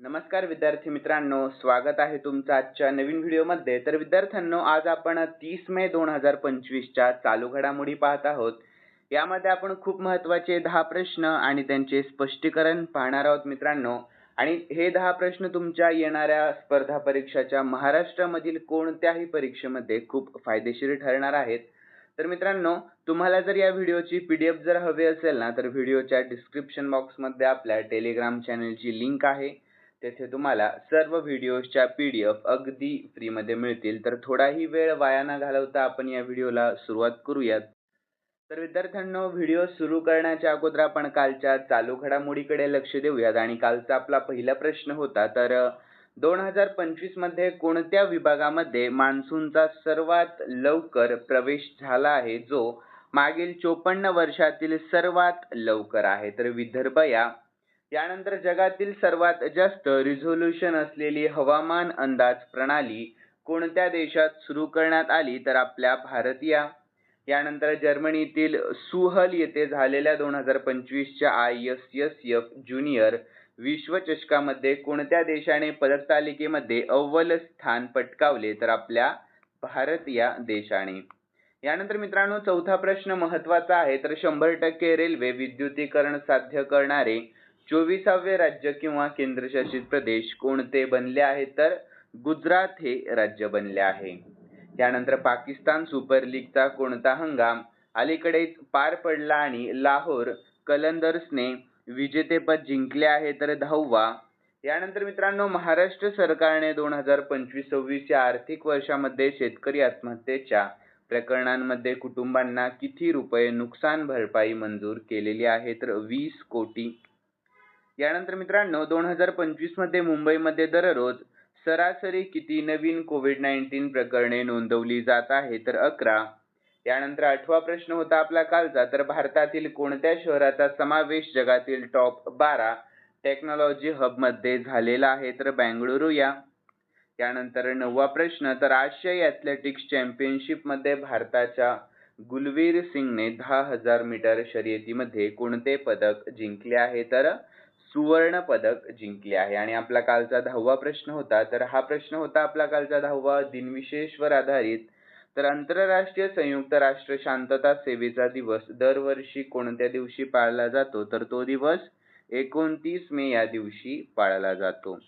नमस्कार विद्यार्थी मित्रांनो स्वागत आहे तुमचं आजच्या नवीन व्हिडिओमध्ये. तर विद्यार्थ्यांनो आज आपण तीस मे दोन हजार पंचवीसच्या चालू घडामोडी पाहत आहोत. यामध्ये आपण खूप महत्त्वाचे दहा प्रश्न आणि त्यांचे स्पष्टीकरण पाहणार आहोत मित्रांनो. आणि हे दहा प्रश्न तुमच्या येणाऱ्या स्पर्धा परीक्षाच्या महाराष्ट्रामधील कोणत्याही परीक्षेमध्ये खूप फायदेशीर ठरणार आहेत. तर मित्रांनो तुम्हाला जर या व्हिडिओची पी डी एफ जर हवी असेल ना तर व्हिडिओच्या डिस्क्रिप्शन बॉक्समध्ये आपल्या टेलिग्राम चॅनलची लिंक आहे. तेथे तुम्हाला सर्व व्हिडिओच्या एफ अगदी फ्रीमध्ये मिळतील. तर थोडाही वेळ वाया न घालवता आपण या व्हिडिओला सुरुवात करूयात. तर विद्यार्थ्यांनो व्हिडिओ सुरू करण्याच्या अगोदर आपण कालच्या चालू घडामोडीकडे लक्ष देऊयात. आणि कालचा आपला पहिला प्रश्न होता तर दोन हजार पंचवीसमध्ये कोणत्या विभागामध्ये मान्सूनचा सर्वात लवकर प्रवेश झाला आहे जो मागील चोपन्न वर्षातील सर्वात लवकर आहे? तर विदर्भ या यानंतर जगातील सर्वात जास्त रिझोल्युशन असलेली हवामान अंदाज प्रणाली कोणत्या देशात सुरू करण्यात आली तर आपल्या भारतीय? यानंतर जर्मनीतील सुहल येथे झालेल्या दोन हजार पंचवीसच्या I S S F junior विश्वचषकामध्ये कोणत्या देशाने पदक तालिकेमध्ये अव्वल स्थान पटकावले तर आपल्या भारत या देशाने? यानंतर मित्रांनो चौथा प्रश्न महत्त्वाचा आहे. तर शंभर टक्के रेल्वे विद्युतीकरण साध्य करणारे चोवीसावे राज्य किंवा केंद्रशासित प्रदेश कोणते बनले आहे? तर गुजरात हे राज्य बनले आहे. त्यानंतर पाकिस्तान सुपर लीगचा कोणता हंगाम? अलीकडेच पार पडला आणि लाहोर कलंदर्सने विजेतेपद जिंकले आहे तर दहावा. यानंतर मित्रांनो महाराष्ट्र सरकारने दोन हजार पंचवीस सव्वीस या आर्थिक वर्षामध्ये शेतकरी आत्महत्येच्या प्रकरणांमध्ये कुटुंबांना किती रुपये नुकसान भरपाई मंजूर केलेली आहे? तर वीस कोटी यानंतर मित्रांनो दोन हजार पंचवीसमध्ये मुंबईमध्ये दररोज सरासरी किती नवीन कोविड नाईन्टीन प्रकरणे नोंदवली जात आहे तर अकरा. यानंतर आठवा प्रश्न होता आपला कालचा तर भारतातील कोणत्या शहराचा समावेश जगातील टॉप बारा टेक्नॉलॉजी हबमध्ये झालेला आहे तर बेंगळुरू या. यानंतर नववा प्रश्न तर आशियाई ॲथलेटिक्स चॅम्पियनशिपमध्ये भारताच्या गुलवीर सिंगने दहा हजार मीटर शर्यतीमध्ये कोणते पदक जिंकले आहे तर सुवर्ण पदक जिंकले आहे. आणि आपला कालचा दहावा प्रश्न होता. तर हा प्रश्न होता आपला कालचा दहावा दिनविशेषवर आधारित. तर आंतरराष्ट्रीय संयुक्त राष्ट्र शांतता सेवेचा दिवस दरवर्षी कोणत्या दिवशी पाळला जातो? तर तो दिवस एकोणतीस मे या दिवशी पाळला जातो.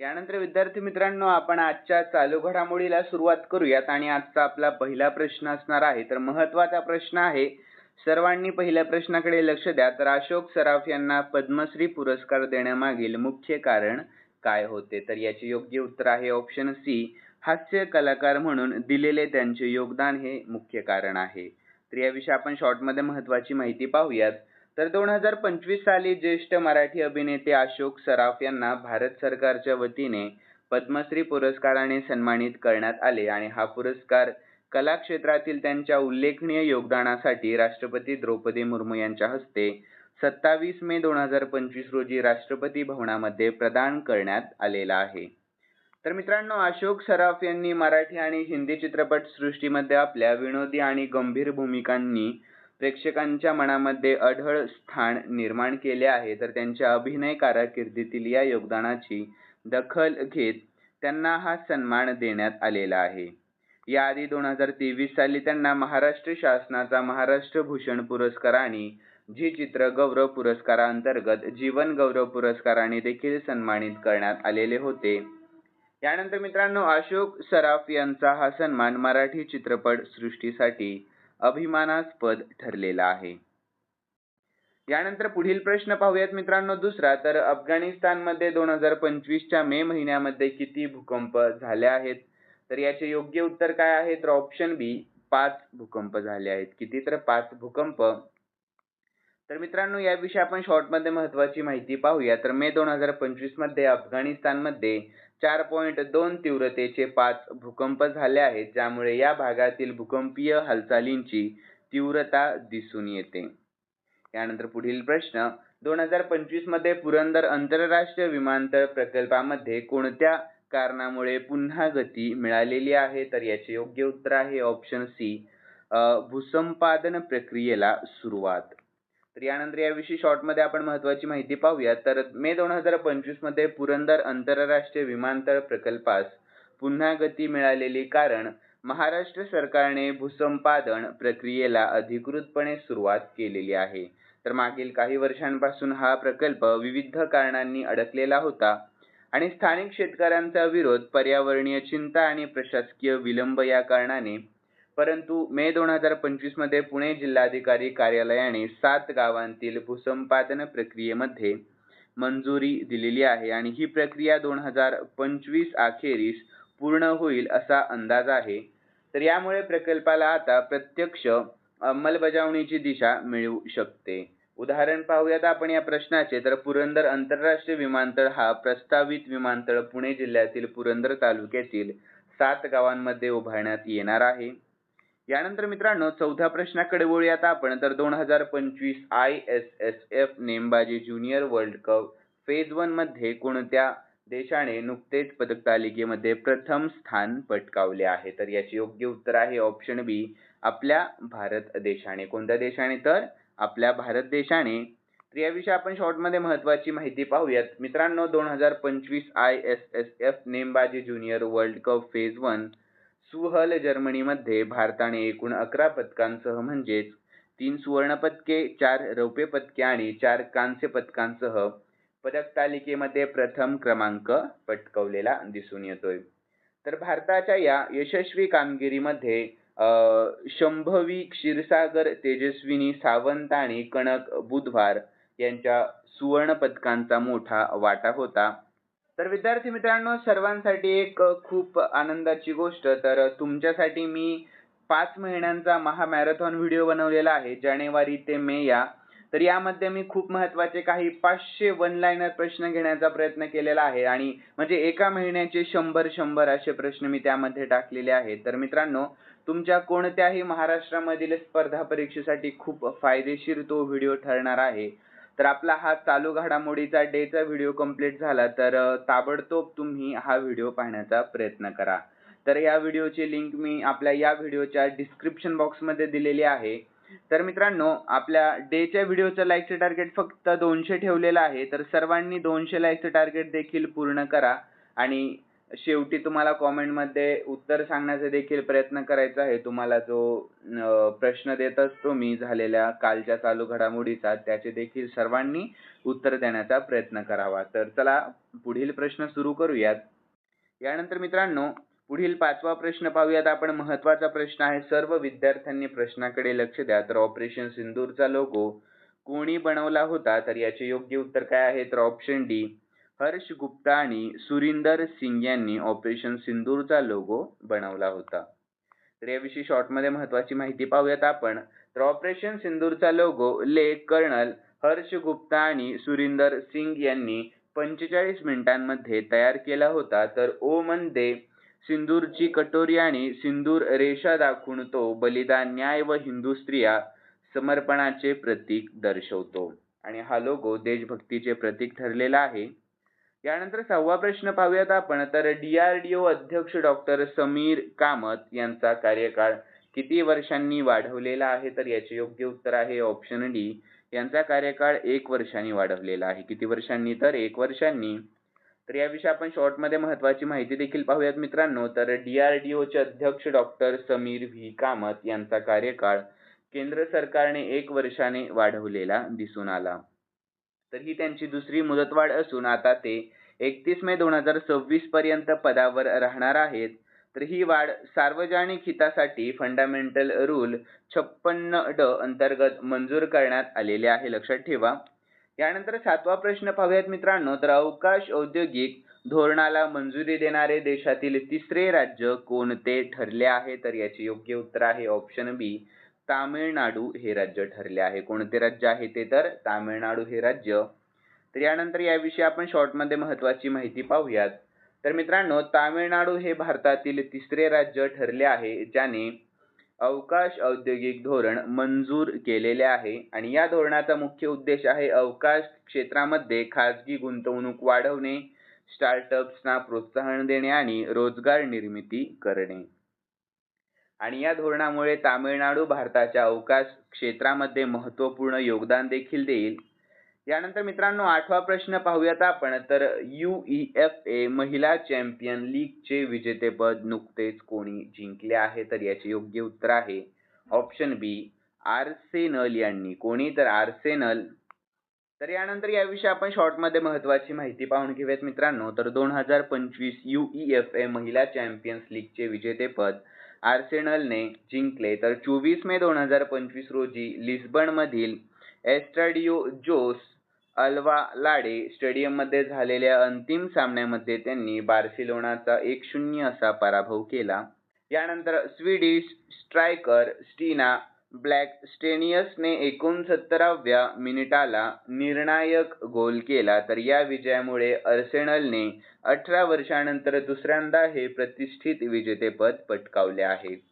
यानंतर विद्यार्थी मित्रांनो आपण आजच्या चालू घडामोडीला सुरुवात करूयात. आणि आजचा आपला पहिला प्रश्न असणार आहे. तर महत्त्वाचा प्रश्न आहे सर्वांनी पहिल्या प्रश्नाकडे लक्ष द्या तर अशोक सराफ यांना पद्मश्री पुरस्कार देण्यामागील मुख्य कारण काय होते? तर याचे योग्य उत्तर आहे ऑप्शन सी हास्य कलाकार म्हणून दिलेले त्यांचे योगदान हे मुख्य कारण आहे. तर याविषयी आपण शॉर्टमध्ये महत्वाची माहिती पाहूयात. तर दोन हजार पंचवीस साली ज्येष्ठ मराठी अभिनेते अशोक सराफ यांना भारत सरकारच्या वतीने पद्मश्री पुरस्काराने सन्मानित करण्यात आले आणि हा पुरस्कार कला क्षेत्रातील त्यांच्या उल्लेखनीय योगदानासाठी राष्ट्रपती द्रौपदी मुर्मू यांच्या हस्ते सत्तावीस मे दोन हजार पंचवीस रोजी राष्ट्रपती भवनामध्ये प्रदान करण्यात आलेला आहे. तर मित्रांनो अशोक सराफ यांनी मराठी आणि हिंदी चित्रपट सृष्टीमध्ये आपल्या विनोदी आणि गंभीर भूमिकांनी प्रेक्षकांच्या मनामध्ये अढळ स्थान निर्माण केले आहे. तर त्यांच्या अभिनय कारकिर्दीतील या योगदानाची दखल घेत त्यांना हा सन्मान देण्यात आलेला आहे. याआधी दोन हजार तेवीस साली त्यांना महाराष्ट्र शासनाचा महाराष्ट्र भूषण पुरस्कार आणि झी चित्र गौरव पुरस्कारांतर्गत जीवन गौरव पुरस्काराने देखील सन्मानित करण्यात आलेले होते. यानंतर मित्रांनो अशोक सराफ यांचा हा सन्मान मराठी चित्रपट सृष्टीसाठी अभिमानास्पद ठरलेला आहे. यानंतर पुढील प्रश्न पाहूयात मित्रांनो दुसरा. तर अफगाणिस्तानमध्ये दोन हजार पंचवीसच्या मे महिन्यामध्ये किती भूकंप झाले आहेत? तर याचे योग्य उत्तर काय आहे? तर ऑप्शन बी पाच भूकंप झाले आहेत. किती? तर पाच भूकंप. तर मित्रांनो याविषयी आपण शॉर्टमध्ये महत्वाची माहिती पाहूया. तर मे दोन हजार पंचवीसमध्ये अफगाणिस्तानमध्ये चार पॉईंट दोन तीव्रतेचे पाच भूकंप झाले आहेत ज्यामुळे या भागातील भूकंपीय हालचालींची तीव्रता दिसून येते. यानंतर पुढील प्रश्न दोन हजार पंचवीसमध्ये पुरंदर आंतरराष्ट्रीय विमानतळ प्रकल्पामध्ये कोणत्या कारणामुळे पुन्हा गती मिळालेली आहे तर याचे योग्य उत्तर आहे ऑप्शन सी भूसंपादन प्रक्रियेला सुरुवात. तर यानंतर याविषयी शॉर्टमध्ये आपण महत्त्वाची माहिती पाहूया. तर मे दोन हजार पंचवीसमध्ये पुरंदर आंतरराष्ट्रीय विमानतळ प्रकल्पास पुन्हा गती मिळालेली कारण महाराष्ट्र सरकारने भूसंपादन प्रक्रियेला अधिकृतपणे सुरुवात केलेली आहे. तर मागील काही वर्षांपासून हा प्रकल्प विविध कारणांनी अडकलेला होता. आणि स्थानिक शेतकऱ्यांचा विरोध पर्यावरणीय चिंता आणि प्रशासकीय विलंब या कारणाने. परंतु मे दोन हजार पंचवीसमध्ये पुणे जिल्हाधिकारी कार्यालयाने सात गावांतील भूसंपादन प्रक्रियेमध्ये मंजुरी दिलेली आहे आणि ही प्रक्रिया दोन हजार पंचवीस अखेरीस पूर्ण होईल असा अंदाज आहे. तर यामुळे प्रकल्पाला आता प्रत्यक्ष अंमलबजावणीची दिशा मिळू शकते. उदाहरण पाहूयात आपण या प्रश्नाचे. तर पुरंदर आंतरराष्ट्रीय विमानतळ हा प्रस्तावित विमानतळ पुणे जिल्ह्यातील पुरंदर तालुक्यातील सात गावांमध्ये उभारण्यात येणार आहे. यानंतर मित्रांनो चौथ्या प्रश्नाकडे वळूयात आपण. तर दोन हजार पंचवीस आय एस एस एफ नेमबाजी ज्युनियर वर्ल्ड कप फेज वनमध्ये कोणत्या देशाने नुकतेच पदक तालिकेमध्ये प्रथम स्थान पटकावले आहे? तर याचे योग्य उत्तर आहे ऑप्शन बी आपल्या भारत देशाने. कोणत्या देशाने? तर आपल्या भारत देशाने. तर याविषयी आपण शॉर्टमध्ये महत्वाची माहिती पाहूयात. मित्रांनो दोन हजार पंचवीस आय एस एस एफ नेमबाजी junior world cup phase one Suhl जर्मनीमध्ये भारताने एकूण अकरा पदकांसह म्हणजेच तीन सुवर्णपदके चार रौप्य पदके आणि चार कांस्य पदकांसह पदक तालिकेमध्ये प्रथम क्रमांक पटकवलेला दिसून येतोय. तर भारताच्या या यशस्वी कामगिरीमध्ये शंभवी क्षीरसागर तेजस्विनी सावंत आणि कणक बुधवार यांच्या सुवर्ण पदकांचा मोठा वाटा होता. तर विद्यार्थी मित्रांनो सर्वांसाठी एक खूप आनंदाची गोष्ट तर तुमच्यासाठी मी पाच महिन्यांचा महामॅरेथॉन व्हिडिओ बनवलेला आहे. जानेवारी ते मे या तर यामध्ये मी खूप महत्त्वाचे काही पाचशे वन लाईनर प्रश्न घेण्याचा प्रयत्न केलेला आहे आणि म्हणजे एका महिन्याचे शंभर शंभर असे प्रश्न मी त्यामध्ये टाकलेले आहेत. तर मित्रांनो तुमच्या कोणत्याही महाराष्ट्रामधील स्पर्धा परीक्षेसाठी खूप फायदेशीर तो व्हिडिओ ठरणार आहे. तर आपला हा चालू घडामोडीचा डेचा व्हिडिओ कंप्लीट झाला तर ताबडतोब तुम्ही हा व्हिडिओ पाहण्याचा प्रयत्न करा. तर या व्हिडिओची लिंक मी आपल्या या व्हिडिओच्या डिस्क्रिप्शन बॉक्समध्ये दिलेली आहे. तर मित्रांनो आपल्या डेच्या व्हिडिओचं लाईकचं टार्गेट फक्त दोनशे ठेवलेलं आहे. तर सर्वांनी दोनशे लाईकचं टार्गेट देखील पूर्ण करा. आणि शेवटी तुम्हाला कॉमेंटमध्ये उत्तर सांगण्याचा देखील प्रयत्न करायचा आहे. तुम्हाला जो प्रश्न देत असतो मी झालेल्या कालच्या चालू घडामोडीचा त्याचे देखील सर्वांनी उत्तर देण्याचा प्रयत्न करावा. तर चला पुढील प्रश्न सुरू करूयात. यानंतर मित्रांनो पुढील पाचवा प्रश्न पाहूयात. आपण महत्त्वाचा प्रश्न आहे. सर्व विद्यार्थ्यांनी प्रश्नाकडे लक्ष द्या. तर ऑपरेशन सिंदूरचा लोगो कोणी बनवला होता? तर याचे योग्य उत्तर काय आहे? तर ऑप्शन डी हर्ष गुप्ता आणि सुरिंदर सिंग यांनी ऑपरेशन सिंदूरचा लोगो बनवला होता. तर याविषयी शॉर्टमध्ये महत्वाची माहिती पाहूयात आपण. तर ऑपरेशन सिंदूरचा लोगो लेख कर्नल हर्ष गुप्ता आणि सुरिंदर सिंग यांनी पंचेचाळीस मिनिटांमध्ये तयार केला होता. तर ओ मंदे सिंदूरची कटोरी आणि सिंदूर रेषा दाखवून तो बलिदान न्याय व हिंदू स्त्रिया समर्पणाचे प्रतीक दर्शवतो. आणि हा लोगो देशभक्तीचे प्रतीक ठरलेला आहे. यानंतर सहावा प्रश्न पाहूयात आपण. तर डीआरडीओ अध्यक्ष डॉक्टर समीर कामत यांचा कार्यकाळ किती वर्षांनी वाढवलेला आहे? तर याचे योग्य उत्तर आहे ऑप्शन डी यांचा कार्यकाळ एक वर्षांनी वाढवलेला आहे. किती वर्षांनी? तर एक वर्षांनी तर याविषयी आपण शॉर्टमध्ये महत्वाची माहिती देखील पाहूयात मित्रांनो. तर डीआरडीओचे अध्यक्ष डॉक्टर समीर व्ही. कामत यांचा कार्यकाळ केंद्र सरकारने एक वर्षाने वाढवलेला दिसून आला. तर ही त्यांची दुसरी मुदतवाढ असून आता ते एकतीस मे दोन हजार सव्वीस पर्यंत पदावर राहणार आहेत. तर ही वाढ सार्वजनिक हितासाठी फंडामेंटल रूल छप्पन्न ड अंतर्गत मंजूर करण्यात आलेले आहे. लक्षात ठेवा. यानंतर सातवा प्रश्न पाहूयात मित्रांनो. तर अवकाश औद्योगिक धोरणाला मंजुरी देणारे देशातील तिसरे राज्य कोणते ठरले आहे? तर याचे योग्य उत्तर आहे ऑप्शन बी तामिळनाडू हे राज्य ठरले आहे. कोणते राज्य आहे ते तर? तामिळनाडू हे राज्य. तर यानंतर याविषयी आपण शॉर्टमध्ये महत्वाची माहिती पाहूयात. तर मित्रांनो तामिळनाडू हे भारतातील तिसरे राज्य ठरले आहे ज्याने अवकाश औद्योगिक धोरण मंजूर केलेले आहे आणि या धोरणाचा मुख्य उद्देश आहे अवकाश क्षेत्रामध्ये खाजगी गुंतवणूक वाढवणे स्टार्टअप्सना प्रोत्साहन देणे आणि रोजगार निर्मिती करणे. आणि या धोरणामुळे तामिळनाडू भारताच्या अवकाश क्षेत्रामध्ये महत्त्वपूर्ण योगदान देखील देईल. यानंतर मित्रांनो आठवा प्रश्न पाहूयात आपण. तर ए महिला चॅम्पियन लीगचे विजेतेपद नुकतेच कोणी जिंकले आहे? तर याचे योग्य उत्तर आहे ऑप्शन बी आर्सेनल यांनी. कोणी? तर आर्सेनल. तर यानंतर याविषयी आपण शॉर्टमध्ये महत्वाची माहिती पाहून घेऊयात मित्रांनो. तर दोन हजार पंचवीस ए महिला चॅम्पियन्स लीगचे विजेतेपद आर्सेनलने जिंकले. तर चोवीस मे दोन हजार पंचवीस रोजी लिस्बनमधील एस्टाडिओ जोस अल्वा लाडे स्टेडियममध्ये झालेल्या अंतिम सामन्यामध्ये त्यांनी बार्सिलोनाचा एक शून्य असा पराभव केला. यानंतर स्वीडिश स्ट्रायकर स्टीना ब्लॅक स्टेनियसने एकोणसत्तराव्या मिनिटाला निर्णायक गोल केला. तर या विजयामुळे अर्सेनलने अठरा वर्षानंतर दुसऱ्यांदा हे प्रतिष्ठित विजेतेपद पटकावले आहे.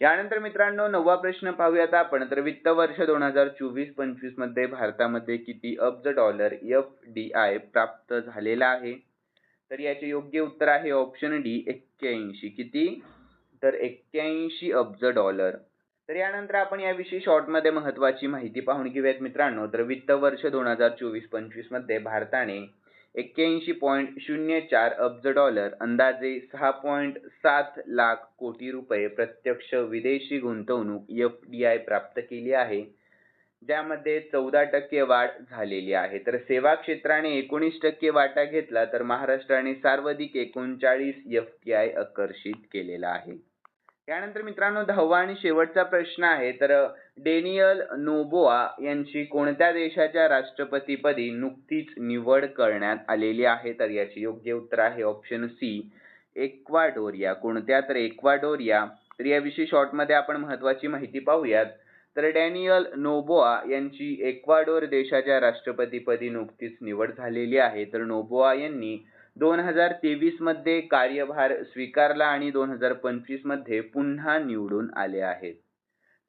यानंतर मित्रांनो नववा प्रश्न पाहूयात आपण. तर वित्त वर्ष दोन हजार चोवीस पंचवीसमध्ये भारतामध्ये किती अब्ज डॉलर एफ डी आय प्राप्त झालेला आहे? तर याचे योग्य उत्तर आहे ऑप्शन डी एक्क्याऐंशी. किती? तर एक्क्याऐंशी अब्ज डॉलर. तर यानंतर आपण याविषयी शॉर्टमध्ये महत्वाची माहिती पाहून घेऊयात मित्रांनो. तर वित्त वर्ष दोन हजार चोवीस पंचवीसमध्ये भारताने एक्क्याऐंशी पॉईंट शून्य चार अब्ज डॉलर अंदाजे सहा पॉईंट सात लाख कोटी रुपये प्रत्यक्ष विदेशी गुंतवणूक एफ डी आय प्राप्त केली आहे. ज्यामध्ये चौदा टक्के वाढ झालेली आहे. तर सेवा क्षेत्राने एकोणीस टक्के वाटा घेतला तर महाराष्ट्राने सर्वाधिक एकोणचाळीस एफ टी आय आकर्षित केलेला आहे. यानंतर मित्रांनो दहावा आणि शेवटचा प्रश्न आहे. तर डेनियल नोबोआ यांची कोणत्या देशाच्या राष्ट्रपतीपदी नुकतीच निवड करण्यात आलेली आहे? तर याचे योग्य उत्तर आहे ऑप्शन सी एक्वाडोरिया कोणत्या? तर एक्वाडोरिया तर याविषयी शॉर्टमध्ये आपण महत्वाची माहिती पाहूयात. तर डॅनियल नोबोआ यांची एक्वाडोर देशाच्या राष्ट्रपतीपदी नुकतीच निवड झालेली आहे. तर नोबोआ यांनी दोन हजार तेवीसमध्ये कार्यभार स्वीकारला आणि दोन हजार पंचवीसमध्ये पुन्हा निवडून आले आहेत.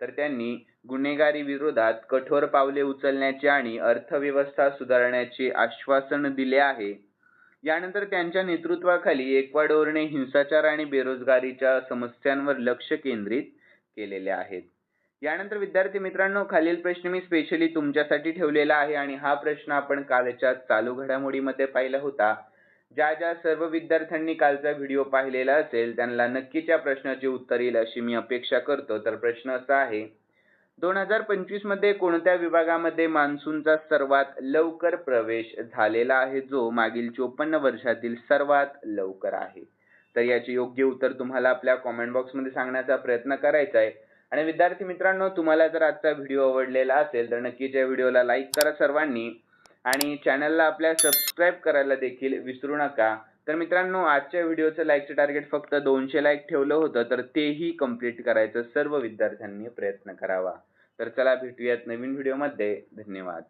तर त्यांनी गुन्हेगारी विरोधात कठोर पावले उचलण्याचे आणि अर्थव्यवस्था सुधारण्याचे आश्वासन दिले आहे. यानंतर त्यांच्या नेतृत्वाखाली एक्वाडोरने हिंसाचार आणि बेरोजगारीच्या समस्यांवर लक्ष केंद्रित केलेले आहेत. यानंतर विद्यार्थी मित्रांनो खालील प्रश्न मी स्पेशली तुमच्यासाठी ठेवलेला आहे आणि हा प्रश्न आपण कालच्या चालू घडामोडीमध्ये पाहिला होता. ज्या ज्या सर्व विद्यार्थ्यांनी कालचा व्हिडिओ पाहिलेला असेल त्यांना नक्कीच या प्रश्नाचे उत्तर येईल अशी मी अपेक्षा करतो. तर प्रश्न असा आहे दोन हजार पंचवीसमध्ये कोणत्या विभागामध्ये मान्सूनचा सर्वात लवकर प्रवेश झालेला आहे? जो मागील चोपन्न वर्षातील सर्वात लवकर आहे. तर याचे योग्य उत्तर तुम्हाला आपल्या कॉमेंट बॉक्समध्ये सांगण्याचा प्रयत्न करायचा आहे. आणि विद्यार्थी मित्रांनो तुम्हाला जर आजचा व्हिडिओ आवडलेला असेल तर नक्कीच या व्हिडिओला लाईक करा सर्वांनी. आणि चॅनलला आपल्या सबस्क्राईब करायला देखील विसरू नका. तर मित्रांनो आजच्या व्हिडिओचं लाईकचं टार्गेट फक्त दोनशे लाईक ठेवलं होतं तर तेही कंप्लीट करायचं. सर्व विद्यार्थ्यांनी प्रयत्न करावा. तर चला भेटूयात नवीन व्हिडिओमध्ये धन्यवाद.